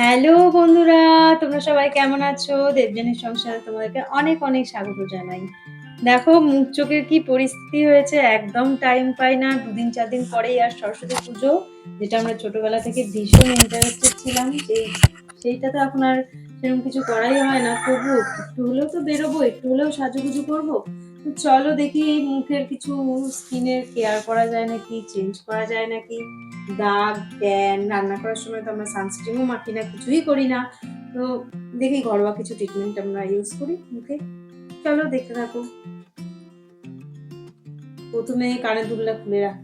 Hello বন্ধুরা, তোমরা সবাই কেমন আছো? দেবজানীর সংসারে তোমাদেরকে অনেক অনেক স্বাগত জানাই। দেখো, মুখ চোখের কি পরিস্থিতি হয়েছে, একদম টাইম পাই না। দুদিন চার দিন পরেই আর সরস্বতী পুজো, যেটা আমরা ছোটবেলা থেকে ভীষণ ইন্টারেস্টেড ছিলাম। সেই, সেইটা তো এখন আর সেরকম কিছু করাই হয় না। তবু একটু হলেও তো বেরোবো, একটু হলেও সাজুগুজু করব। চলো দেখি এই মুখের কিছু স্কিনের কেয়ার করা যায় নাকি চেঞ্জ করা যায় নাকি? দাগ ট্যান রান্না করার সময় তো আমরা সানস্ক্রিনও মাখি না, কিছুই করি না। তো দেখি ঘরোয়া কিছু ট্রিটমেন্ট আমরা ইউজ করি মুখে। চলো দেখতে থাকো। প্রথমে কানের দুলটা খুলে রাখ।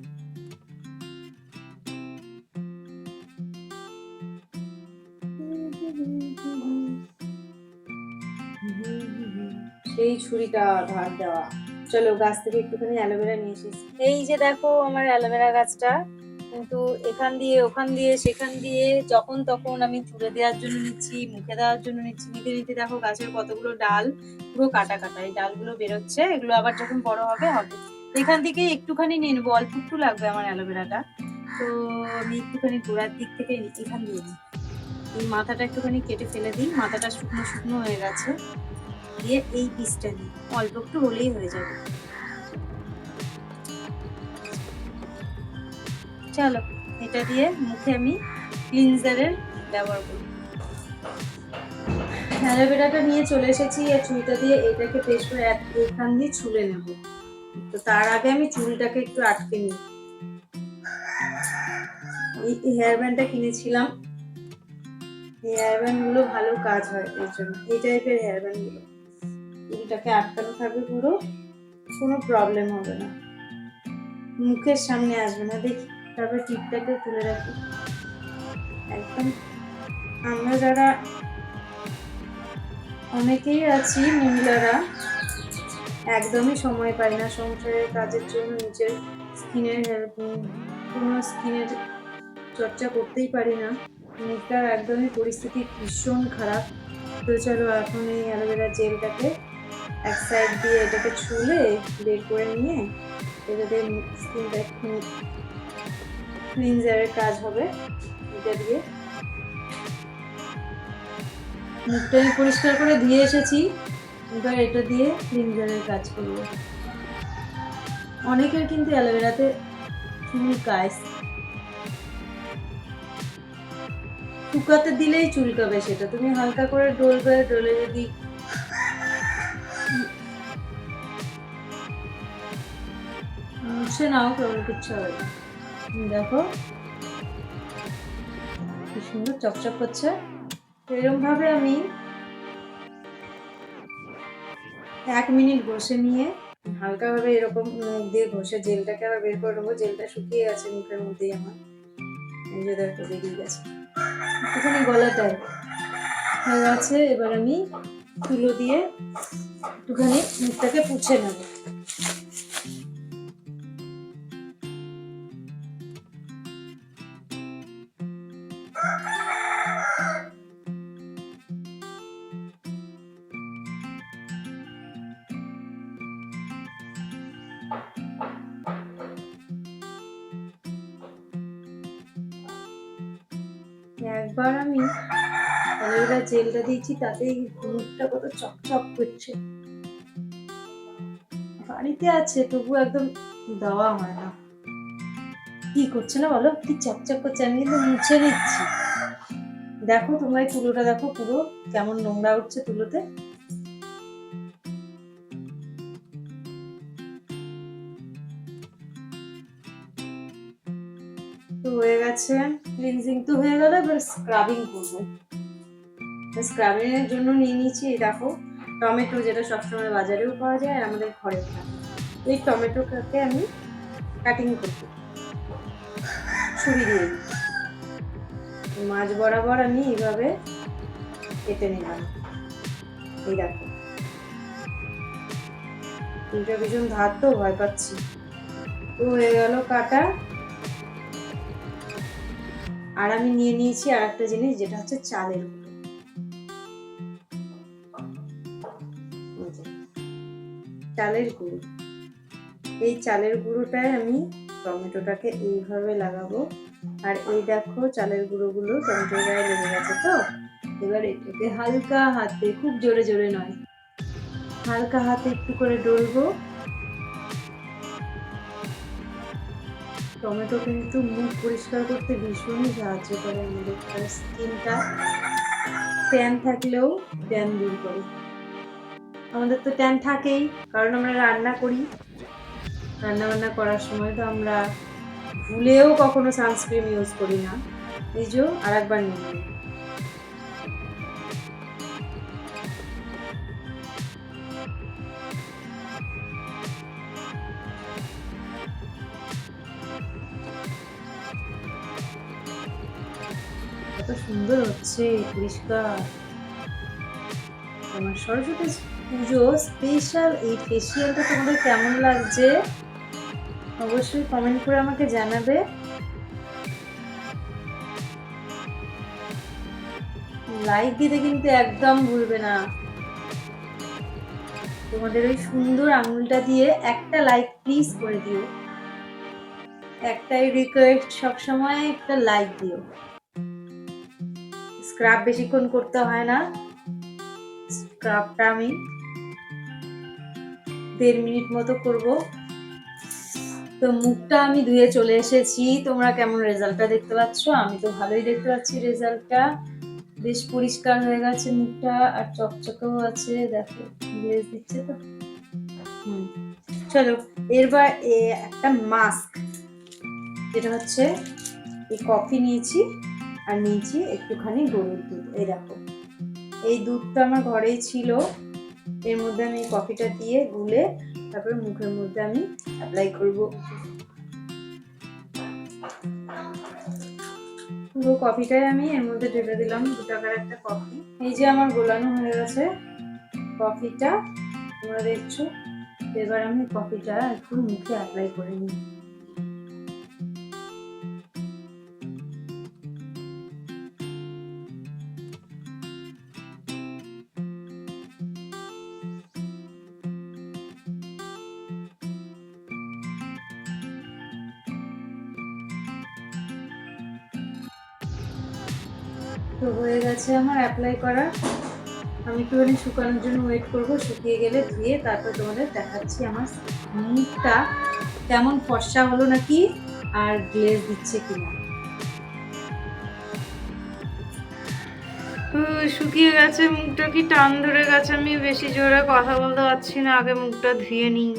সেই ছুরিটা ধার দেওয়া। চলো গাছ থেকে একটুখানি অ্যালোভেরা নিয়ে এসেছি। এই যে দেখো আমার অ্যালোভেরা গাছটা, কিন্তু এখান দিয়ে, ওখান দিয়ে, সেখান দিয়ে যখন তখন আমি তুলে দেওয়ার জন্য নিচ্ছি, মুখে দেওয়ার জন্য নিচ্ছি। নিতে নিতে দেখো গাছের কতগুলো ডাল, পুরো কাটা কাটা। এই ডালগুলো বেরোচ্ছে, এগুলো আবার যখন বড় হবে হবে। এখান থেকে একটুখানি নিয়ে নেব, অল্প একটু লাগবে আমার অ্যালোভেরাটা। তো আমি একটুখানি গোড়ার দিক থেকে এখান দিয়ে দিই। এই মাথাটা একটুখানি কেটে ফেলে দিই, মাথাটা শুকনো শুকনো হয়ে গেছে। দিয়ে এই পিসটা নিই অল্প একটু হলেই হয়ে যাবে। চলো, এটা দিয়ে মুখে আমি ক্লিনজারের ব্যবহার করি অ্যালোভেরাটা নিয়ে চলে এসেছি, আর চুলটা দিয়ে এটাকে পেস্ট করে এখান দিয়ে ছুলে নেব। তো তার আগে আমি চুলটাকে একটু আটকে নিই। এই হেয়ার ব্যান্ডটা কিনেছিলাম। হেয়ার ব্যান্ডগুলো ভালো কাজ হয় এর জন্য। এই টাইপের হেয়ার ব্যান্ডগুলো। চুলটাকে আটকানো থাকবে পুরো, কোনো প্রবলেম হবে না। মুখের সামনে আসবে না, দেখি। তারপর টিপটাকে তুলে রাখি। একদম আমরা যারা অনেকেই আছি মহিলারা, একদমই সময় পাই না সংসারের কাজের জন্য নিজের স্কিনের কোনো স্কিনের চর্চা করতেই পারি না। মুখটার একদমই পরিস্থিতি ভীষণ খারাপ। তো চলো এখন এই অ্যালোভেরা জেলটাকে এক সাইড দিয়ে এটাকে ছুলে বের করে নিয়ে এটাতে স্কিনটা একটু ক্লিনজারের কাজ হবে। এটা দিয়ে মুখটা পরিষ্কার করে ধুয়ে এসেছি। এবার এটা দিয়ে ক্লিনজারের কাজ করব। অনেকের কিন্তু অ্যালোভেরাতে চুলকায় শুকাতে দিলেই চুলকাবে সেটা। তুমি হালকা করে ডলবে ডলে যদি মুছে নাও কেমন কিচ্ছু হবে না। দেখো, কি সুন্দর চকচক করছে। এরকম ভাবে আমি এক মিনিট বসে নিয়ে হালকা ভাবে এরকম মুখ দিয়ে ঘষে জেলটাকে আবার বের করে নেব। জেলটা শুকিয়ে গেছে মুখের মধ্যেই আমার। দেখো, বেরিয়ে গেছে। একটুখানি গলাটায় হয়ে গেছে এবার আমি তুলো দিয়ে একটুখানি মুখটাকে পুছে নেব। একবার আমি অ্যালোভেরা জেলটা দিয়েছি, তাতেই মুখটা কত চকচক করছে। বাড়িতে আছে তবু একদম দেওয়া হয় না। কি করছে না বলো? কি চকচক করছে? আমি কিন্তু মুছে নিচ্ছি দেখো তোমরা এই তুলোটা, দেখো পুরো কেমন নোংরা উঠছে তুলোতে। তো হয়ে গেছে। ক্লিনজিং তো হয়ে গেল, এবার স্ক্রাবিং করব। স্ক্রাবিং এর জন্য নিয়ে নিয়েছি দেখো, টমেটো যেটা সবসময় বাজারেও পাওয়া যায় আর আমাদের ঘরে এই টমেটোটাকে আমি কাটিং করব। ছুরি দিয়ে মাছ বরাবর আমি এইভাবে কেটে নিলাম। এই দেখো। চুলটা ভীষণ ধার তো ভয় পাচ্ছি। তো হয়ে গেল কাটা। আর আমি নিয়ে নিয়েছি আর একটা জিনিস, যেটা হচ্ছে চালের গুঁড়ো। চালের গুঁড়ো। এই চালের গুঁড়োটায় আমি টমেটোটাকে এইভাবে লাগাবো। আর এই দেখো, চালের গুঁড়োগুলো টমেটোর গায়ে লেগে গেছে তো। এবার এটাকে হালকা হাতে, খুব জোরে জোরে নয়, হালকা হাতে একটু করে ডলবো। টমেটো কিন্তু মুখ পরিষ্কার করতে ভীষণই সাহায্য করে আমাদের স্কিনটা ট্যান থাকলেও ট্যান দূর করে। আমাদের তো ট্যান থাকেই, কারণ আমরা রান্না করি। রান্না বান্না করার সময় তো আমরা ভুলেও কখনো সানস্ক্রিন ইউজ করি না। এই যে আর একবার নিয়ে সুন্দর হচ্ছে, পরিষ্কার। আমার সরস্বতী পুজো স্পেশাল এই ফেসিয়ালটা তোমাদের কেমন লাগছে? অবশ্যই কমেন্ট করে আমাকে জানাবে। লাইক দিতে কিন্তু একদম ভুলবে না। তোমাদের ওই সুন্দর আঙুলটা দিয়ে একটা লাইক প্লিজ করে দিও। একটাই রিকোয়েস্ট সবসময় একটা লাইক দিও। স্ক্রাব বেশিক্ষণ করতে হয় না। স্ক্রাবটা আমি দেড় মিনিট মতো করব। তো মুখটা আমি ধুয়ে চলে এসেছি। তোমরা কেমন রেজাল্টটা দেখতে পাচ্ছ? আমি তো ভালোই দেখতে পাচ্ছি রেজাল্টটা। বেশ পরিষ্কার হয়ে গেছে মুখটা আর চকচকেও আছে। দেখো গ্লেজ দিচ্ছে তো। চলো, এরবার একটা মাস্ক যেটা হচ্ছে এই কফি নিয়েছি। আর নিয়েছি একটুখানি গরুর দুধ, এই দেখো। এই দুধটা আমার ঘরেই ছিল। এর মধ্যে আমি কফিটা দিয়ে গুলে তারপরে মুখের মধ্যে আমি অ্যাপ্লাই করব। পুরো কফিটাই আমি এর মধ্যে ঢেলে দিলাম দু টাকার একটা কফি। এই যে আমার গোলানো হয়ে গেছে কফিটা, তোমরা দেখছ। এবার আমি কফিটা একটু মুখে অ্যাপ্লাই করে নিই। তো হয়ে গেছে আমার অ্যাপ্লাই করা। আমি একটুখানি শুকানোর জন্য ওয়েট করব, শুকিয়ে গেলে ধুয়ে তারপর তোমাদের দেখাচ্ছি আমার মুখটা কেমন ফর্সা হলো নাকি? আর গ্লেজ দিচ্ছে কিনা? শুকিয়ে গেছে, মুখটা কি টান ধরে গেছে, আমি বেশি জোরে কথা বলতে পারছি না, আগে মুখটা ধুয়ে নিই।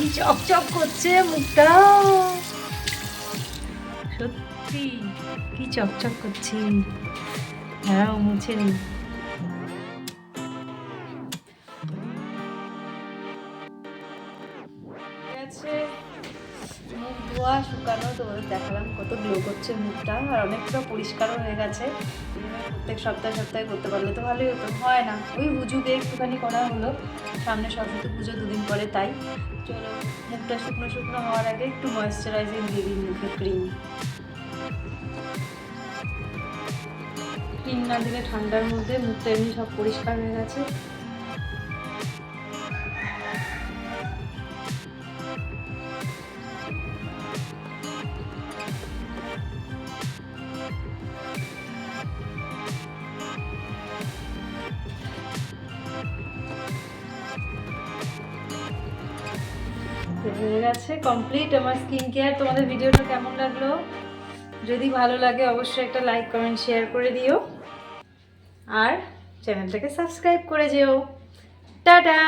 কি চকচক করছে মুখটা? সত্যি কি চকচক করছে? হ্যাঁ মুছে নি। দেখালাম, কত গ্লো করছে মুখটা, আর অনেকটা পরিষ্কারও হয়ে গেছে। প্রত্যেক সপ্তাহে সপ্তাহে করতে পারলে তো ভালোই হতো। হয় না, ওই হুজুগে একটুখানি করা হলো। সামনে সরস্বতী পুজো দুদিন পরে, তাই। চলো, মুখটা শুকনো শুকনো হওয়ার আগে একটু ময়েশ্চারাইজিং দিয়ে মুখে ক্রিম ক্রিম না দিলে ঠান্ডার মধ্যে মুখটা এমনি সব পরিষ্কার হয়ে গেছে। হয়ে গেছে। কমপ্লিট আমার স্কিন কেয়ার তোমাদের ভিডিওটা কেমন লাগল? যদি ভালো লাগে, অবশ্যই একটা লাইক কমেন্ট শেয়ার করে দিও। আর চ্যানেলটাকে সাবস্ক্রাইব করে যেও। টাটা!